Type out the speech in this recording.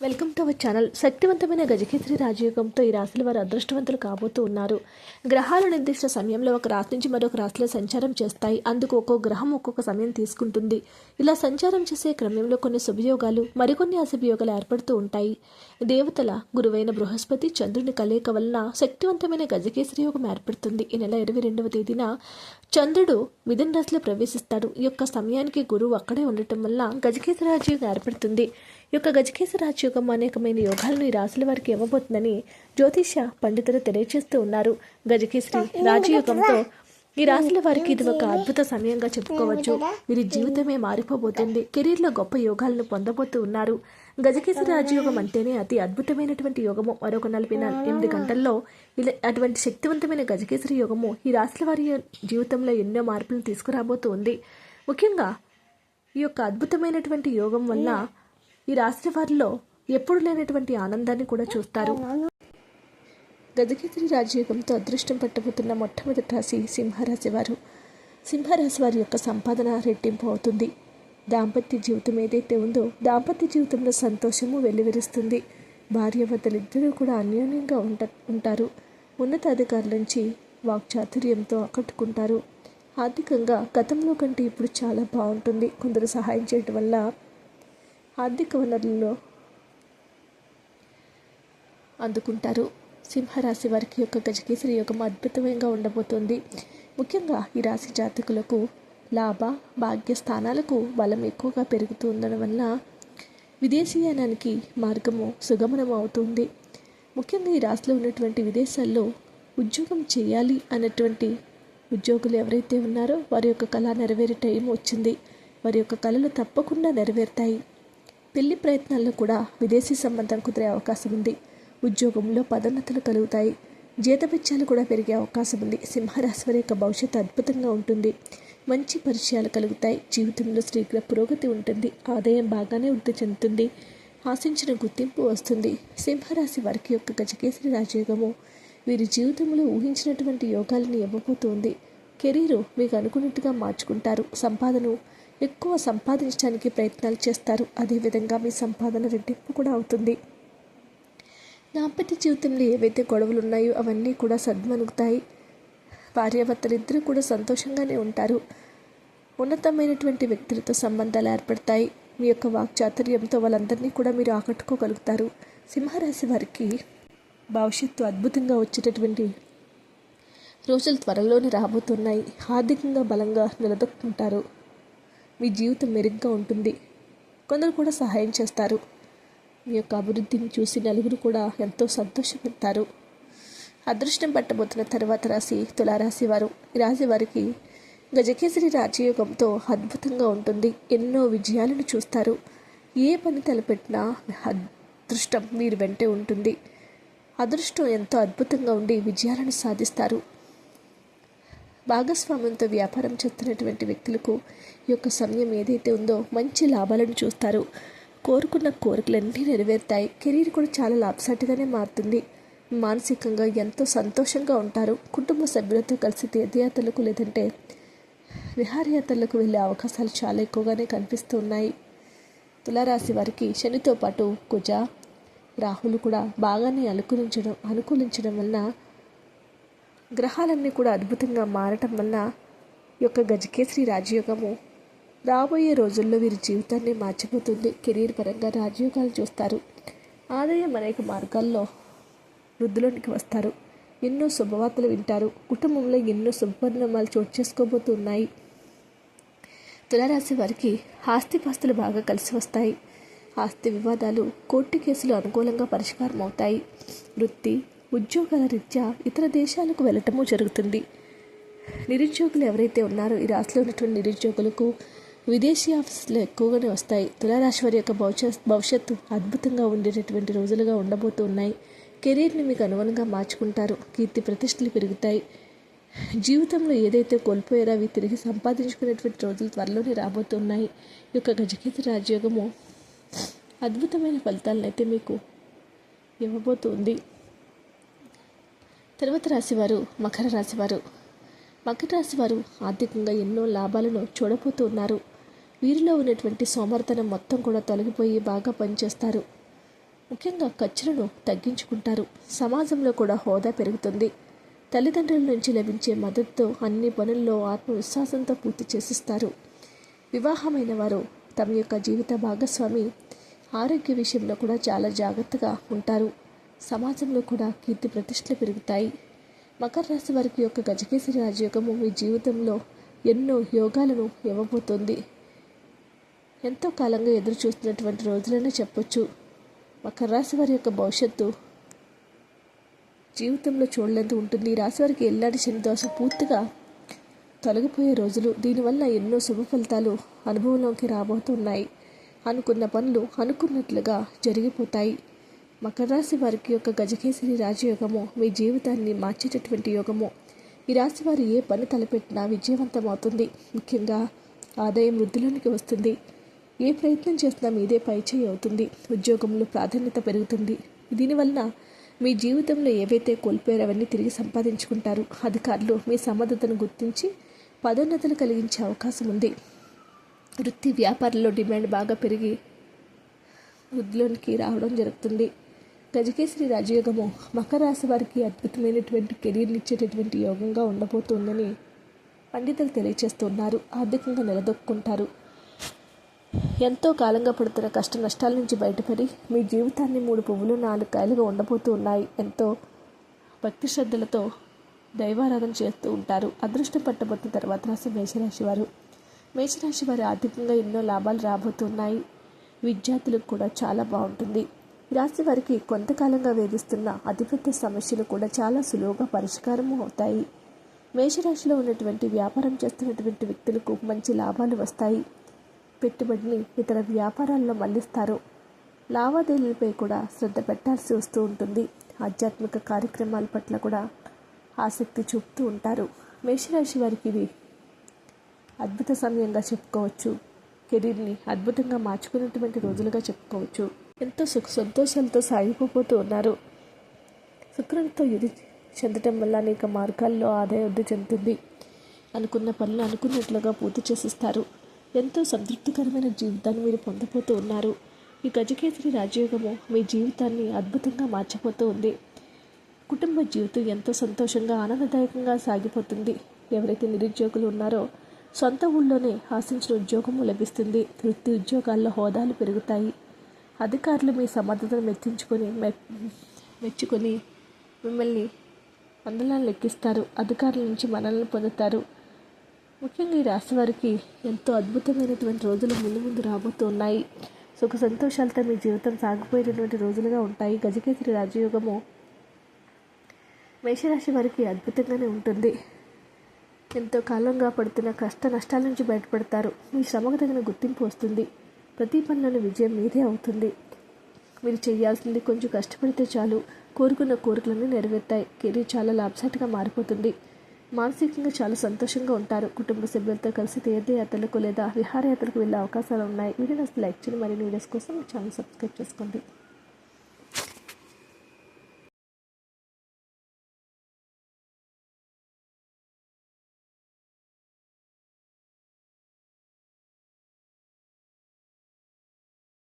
Welcome to our channel. శక్తివంతమైన గజకేసరి రాజయోగంతో ఈ రాశుల వారు అదృష్టవంతులు కాబోతూ ఉన్నారు. గ్రహాలు నిర్దిష్ట సమయంలో ఒక రాశి నుంచి మరొక రాశిలో సంచారం చేస్తాయి. అందుకు ఒక్కో గ్రహం ఒక్కొక్క సమయం తీసుకుంటుంది. ఇలా సంచారం చేసే క్రమంలో కొన్ని శుభయోగాలు మరికొన్ని అశుభయోగాలు ఏర్పడుతూ ఉంటాయి. దేవతల గురువైన బృహస్పతి చంద్రుని కలయిక వలన శక్తివంతమైన గజకేసరి యోగం ఏర్పడుతుంది. ఈ నెల ఇరవై రెండవ తేదీన చంద్రుడు మిథున రాశిలో ప్రవేశిస్తాడు. ఈ యొక్క సమయానికి గురువు అక్కడే ఉండటం వల్ల గజకేసరి రాజయోగం ఏర్పడుతుంది. ఈ యొక్క గజకేస రాజయోగం అనేకమైన యోగాలను ఈ రాశుల వారికి ఇవ్వబోతుందని జ్యోతిష పండితులు తెలియజేస్తూ ఉన్నారు. గజకేసరి రాజయోగంతో ఈ రాశుల వారికి ఇది ఒక అద్భుత సమయంగా చెప్పుకోవచ్చు. వీరి జీవితమే మారిపోబోతుంది. కెరీర్లో గొప్ప యోగాలను పొందబోతూ ఉన్నారు. గజకేసరి రాజయోగం అంటేనే అతి అద్భుతమైనటువంటి యోగము. మరొక నలభై ఎనిమిది గంటల్లో ఇలా అటువంటి శక్తివంతమైన గజకేసరి యోగము ఈ రాశుల వారి జీవితంలో ఎన్నో మార్పులను తీసుకురాబోతూ ఉంది ముఖ్యంగా ఈ యొక్క అద్భుతమైనటువంటి యోగం వల్ల ఈ రాశి వారిలో ఎప్పుడు లేనటువంటి ఆనందాన్ని కూడా చూస్తారు. గజకేసరి రాజయోగంతో అదృష్టం పట్టబోతున్న మొట్టమొదటి రాశి సింహరాశి వారు. సింహరాశి వారి యొక్క సంపాదన రెట్టింపు అవుతుంది. దాంపత్య జీవితం ఏదైతే ఉందో దాంపత్య జీవితంలో సంతోషము వెల్లివిరుస్తుంది భార్యాభర్తలిద్దరూ కూడా అన్యోన్యంగా ఉంట ఉంటారు. ఉన్నతాధికారుల నుంచి వాక్చాతుర్యంతో ఆకట్టుకుంటారు. ఆర్థికంగా గతంలో కంటే ఇప్పుడు చాలా బాగుంటుంది. కొందరు సహాయం చేయడం వల్ల ఆర్థిక వనరులలో అందుకుంటారు. సింహరాశి వారికి యొక్క గజకేసరి యోగం అద్భుతంగా ఉండబోతోంది. ముఖ్యంగా ఈ రాశి జాతకులకు లాభ భాగ్య స్థానాలకు బలం ఎక్కువగా పెరుగుతుండడం వల్ల విదేశీయానానికి మార్గము సుగమనం అవుతుంది ముఖ్యంగా ఈ రాశిలో ఉన్నటువంటి విదేశాల్లో ఉద్యోగం చేయాలి అన్నటువంటి ఉద్యోగులు ఎవరైతే ఉన్నారో వారి యొక్క కళ నెరవేరే టైం వచ్చింది వారి యొక్క కళలు తప్పకుండా నెరవేరుతాయి. పెళ్ళి ప్రయత్నాల్లో కూడా విదేశీ సంబంధం కుదిరే అవకాశం ఉంది. ఉద్యోగంలో పదోన్నతులు కలుగుతాయి. జీతభత్యాలు కూడా పెరిగే అవకాశం ఉంది. సింహరాశి వారి యొక్క భవిష్యత్తు అద్భుతంగా ఉంటుంది. మంచి పరిచయాలు కలుగుతాయి. జీవితంలో శీఘ్ర పురోగతి ఉంటుంది. ఆదాయం బాగానే వృద్ధి చెందుతుంది. ఆశించిన గుర్తింపు వస్తుంది. సింహరాశి వారికి యొక్క గజకేసరి రాజయోగము. వీరి జీవితంలో ఊహించినటువంటి యోగాలను ఇవ్వబోతోంది. కెరీరు మీకు అనుకున్నట్టుగా మార్చుకుంటారు. సంపాదను ఎక్కువ సంపాదించడానికి ప్రయత్నాలు చేస్తారు. అదేవిధంగా మీ సంపాదన రెట్టింపు కూడా అవుతుంది. దాంపత్య జీవితంలో ఏవైతే గొడవలు ఉన్నాయో అవన్నీ కూడా సద్మనుగుతాయి. భార్యాభర్తలిద్దరూ కూడా సంతోషంగానే ఉంటారు. ఉన్నతమైనటువంటి వ్యక్తులతో సంబంధాలు ఏర్పడతాయి. మీ యొక్క వాక్చాతుర్యంతో వాళ్ళందరినీ కూడా మీరు ఆకట్టుకోగలుగుతారు. సింహరాశి వారికి భవిష్యత్తు అద్భుతంగా వచ్చేటటువంటి రోజులు త్వరలోనే రాబోతున్నాయి. ఆర్థికంగా బలంగా నిలదొక్కుంటారు. మీ జీవితం మెరుగ్గా ఉంటుంది. కొందరు కూడా సహాయం చేస్తారు. మీ యొక్క అభివృద్ధిని చూసి నలుగురు కూడా ఎంతో సంతోషపడతారు. అదృష్టం పట్టబోతున్న తర్వాత రాశి తులారాశి వారు. ఈ రాశి వారికి గజకేసరి రాజయోగంతో అద్భుతంగా ఉంటుంది. ఎన్నో విజయాలను చూస్తారు. ఏ పని తలపెట్టినా అదృష్టం మీరు వెంటే ఉంటుంది. అదృష్టం ఎంతో అద్భుతంగా ఉండి విజయాలను సాధిస్తారు. భాగస్వామ్యంతో వ్యాపారం చేస్తున్నటువంటి వ్యక్తులకు ఈ యొక్క సమయం ఏదైతే ఉందో మంచి లాభాలను చూస్తారు. కోరుకున్న కోరికలన్నీ నెరవేరుతాయి. కెరీర్ కూడా చాలా లాభసాటిగానే మారుతుంది. మానసికంగా ఎంతో సంతోషంగా ఉంటారు. కుటుంబ సభ్యులతో కలిసి తీర్థయాత్రలకు లేదంటే విహారయాత్రలకు వెళ్ళే అవకాశాలు చాలా ఎక్కువగానే కనిపిస్తూ ఉన్నాయి తులారాశి వారికి శనితో పాటు కుజ రాహులు కూడా బాగానే అనుకూలించడం అనుకూలించడం వలన గ్రహాలన్నీ కూడా అద్భుతంగా మారటం వల్ల ఈ యొక్క గజకేసరి రాజయోగము రాబోయే రోజుల్లో వీరి జీవితాన్ని మార్చిపోతుంది. కెరీర్ పరంగా రాజయోగాలు చూస్తారు. ఆదాయం అనేక మార్గాల్లో వృద్ధులోనికి వస్తారు. ఎన్నో శుభవార్తలు వింటారు. కుటుంబంలో ఎన్నో శుభపరిణామాలు చోటు చేసుకోబోతున్నాయి. తులారాశి వారికి ఆస్తిపాస్తులు బాగా కలిసి వస్తాయి. ఆస్తి వివాదాలు కోర్టు కేసులు అనుకూలంగా పరిష్కారం అవుతాయి. వృత్తి ఉద్యోగాల రీత్యా ఇతర దేశాలకు వెళ్ళటము జరుగుతుంది. నిరుద్యోగులు ఎవరైతే ఉన్నారో ఈ రాశిలో ఉన్నటువంటి నిరుద్యోగులకు విదేశీ ఆఫీసులు ఎక్కువగానే వస్తాయి. తులారాశి వారి యొక్క భవిష్యత్ భవిష్యత్తు అద్భుతంగా ఉండేటటువంటి రోజులుగా ఉండబోతున్నాయి. కెరీర్ని మీకు అనుగుణంగా మార్చుకుంటారు. కీర్తి ప్రతిష్టలు పెరుగుతాయి. జీవితంలో ఏదైతే కోల్పోయారో అవి తిరిగి సంపాదించుకునేటువంటి రోజులు త్వరలోనే రాబోతున్నాయి. ఈ యొక్క గజకేత రాజయోగము అద్భుతమైన ఫలితాలను అయితే మీకు ఇవ్వబోతుంది. తర్వాత రాశివారు మకర రాశివారు. మకర రాశివారు ఆర్థికంగా ఎన్నో లాభాలను చూడబోతున్నారు. వీరిలో ఉన్నటువంటి సోమర్థనం మొత్తం కూడా తొలగిపోయి బాగా పనిచేస్తారు. ముఖ్యంగా ఖర్చులను తగ్గించుకుంటారు. సమాజంలో కూడా హోదా పెరుగుతుంది. తల్లిదండ్రుల నుంచి లభించే మద్దతుతో అన్ని పనుల్లో ఆత్మవిశ్వాసంతో పూర్తి చేసిస్తారు. వివాహమైన వారు తమ యొక్క జీవిత భాగస్వామి ఆరోగ్య విషయంలో కూడా చాలా జాగ్రత్తగా ఉంటారు. సమాజంలో కూడా కీర్తి ప్రతిష్టలు పెరుగుతాయి. మకర రాశి వారికి యొక్క గజకేసరి రాజయోగము మీ జీవితంలో ఎన్నో యోగాలను ఇవ్వబోతోంది. ఎంతో కాలంగా ఎదురు చూస్తున్నటువంటి రోజులనే చెప్పొచ్చు. మకర రాశి వారి యొక్క భవిష్యత్తు జీవితంలో చూడలేదు ఉంటుంది. ఈ రాశి వారికి ఎల్లాడి శని దోష పూర్తిగా తొలగిపోయే రోజులు. దీనివల్ల ఎన్నో శుభ ఫలితాలు అనుభవంలోకి రాబోతున్నాయి. అనుకున్న పనులు అనుకున్నట్లుగా జరిగిపోతాయి. మకర రాశి వారికి యొక్క గజకేసరి రాజయోగము మీ జీవితాన్ని మార్చేటటువంటి యోగము. ఈ రాశి వారు ఏ పని తలపెట్టినా విజయవంతమవుతుంది. ముఖ్యంగా ఆదాయం వృద్ధిలోనికి వస్తుంది. ఏ ప్రయత్నం చేసినా మీదే పైచేయి అవుతుంది. ఉద్యోగంలో ప్రాధాన్యత పెరుగుతుంది. దీనివల్ల మీ జీవితంలో ఏవైతే కోల్పోయారో అవన్నీ తిరిగి సంపాదించుకుంటారు. అధికారులు మీ సమర్థతను గుర్తించి పదోన్నతులు కలిగించే అవకాశం ఉంది. వృత్తి వ్యాపారంలో డిమాండ్ బాగా పెరిగి వృద్ధిలోనికి రావడం జరుగుతుంది. గజకేసరి రాజయోగము మకర రాశి వారికి అద్భుతమైనటువంటి కెరీర్ని ఇచ్చేటటువంటి యోగంగా ఉండబోతోందని పండితులు తెలియజేస్తున్నారు ఆర్థికంగా నిలదొక్కుంటారు. ఎంతో కాలంగా పడుతున్న కష్ట నష్టాల నుంచి బయటపడి మీ జీవితాన్ని మూడు పువ్వులు నాలుగు కాయలుగా ఉండబోతూ ఉన్నాయి. ఎంతో భక్తి శ్రద్ధలతో దైవారాధన చేస్తూ ఉంటారు. అదృష్టం పట్టబోతున్న తర్వాత రాశి మేషరాశి వారు. మేషరాశి వారి ఆర్థికంగా ఎన్నో లాభాలు రాబోతున్నాయి. విద్యార్థులకు కూడా చాలా బాగుంటుంది. రాశి వారికి కొంతకాలంగా వేధిస్తున్న అతిపెద్ద సమస్యలు కూడా చాలా సులువుగా పరిష్కారం అవుతాయి. మేషరాశిలో ఉన్నటువంటి వ్యాపారం చేస్తున్నటువంటి వ్యక్తులకు మంచి లాభాలు వస్తాయి. పెట్టుబడిని ఇతర వ్యాపారాల్లో మళ్ళిస్తారు. లావాదేవీలపై కూడా శ్రద్ధ పెట్టాల్సి వస్తూ ఉంటుంది. ఆధ్యాత్మిక కార్యక్రమాల పట్ల కూడా ఆసక్తి చూపుతూ ఉంటారు. మేషరాశి వారికి ఇది అద్భుత సమయంగా చెప్పుకోవచ్చు. కెరీర్ని అద్భుతంగా మార్చుకున్నటువంటి రోజులుగా చెప్పుకోవచ్చు. ఎంతో సుఖ సంతోషాలతో సాగిపోతూ ఉన్నారు. శుక్రంతో ఇది చెందటం వల్ల అనేక మార్గాల్లో ఆదాయ వృద్ధి చెందుతుంది అనుకున్న పనులు అనుకున్నట్లుగా పూర్తి చేసిస్తారు. ఎంతో సంతృప్తికరమైన జీవితాన్ని మీరు పొందబోతూ ఉన్నారు. ఈ గజకేసరి రాజయోగము మీ జీవితాన్ని అద్భుతంగా మార్చిపోతూ ఉంది. కుటుంబ జీవితం ఎంతో సంతోషంగా ఆనందదాయకంగా సాగిపోతుంది. ఎవరైతే నిరుద్యోగులు ఉన్నారో సొంత ఊళ్ళోనే ఆశించిన ఉద్యోగము లభిస్తుంది. వృత్తి ఉద్యోగాల్లో హోదాలు పెరుగుతాయి. అధికారులు మీ సమర్థతను మెచ్చించుకొని మెచ్చుకొని మిమ్మల్ని వందలను లెక్కిస్తారు. అధికారుల నుంచి మనల్ని పొందుతారు. ముఖ్యంగా ఈ రాశి వారికి ఎంతో అద్భుతమైనటువంటి రోజులు ముందు ముందు రాబోతున్నాయి. సుఖ సంతోషాలతో మీ జీవితం సాగిపోయినటువంటి రోజులుగా ఉంటాయి. గజకేసరి రాజయోగము మేషరాశి వారికి అద్భుతంగానే ఉంటుంది. ఎంతో కాలంగా పడుతున్న కష్ట నష్టాల నుంచి బయటపడతారు. మీ శ్రమకు తగిన గుర్తింపు వస్తుంది. ప్రతి పనిలోని విజయం మీదే అవుతుంది. మీరు చేయాల్సింది కొంచెం కష్టపడితే చాలు. కోరుకున్న కోరికలన్నీ నెరవేరుతాయి. కెరీర్ చాలా లాభసాటిగా మారిపోతుంది. మానసికంగా చాలా సంతోషంగా ఉంటారు. కుటుంబ సభ్యులతో కలిసి తీర్థయాత్రలకు లేదా విహారయాత్రలకు వెళ్ళే అవకాశాలు ఉన్నాయి. వీడియోస్ లైక్ చేయండి. మరిన్ని వీడియోస్ కోసం ఛానల్ సబ్స్క్రైబ్ చేసుకోండి.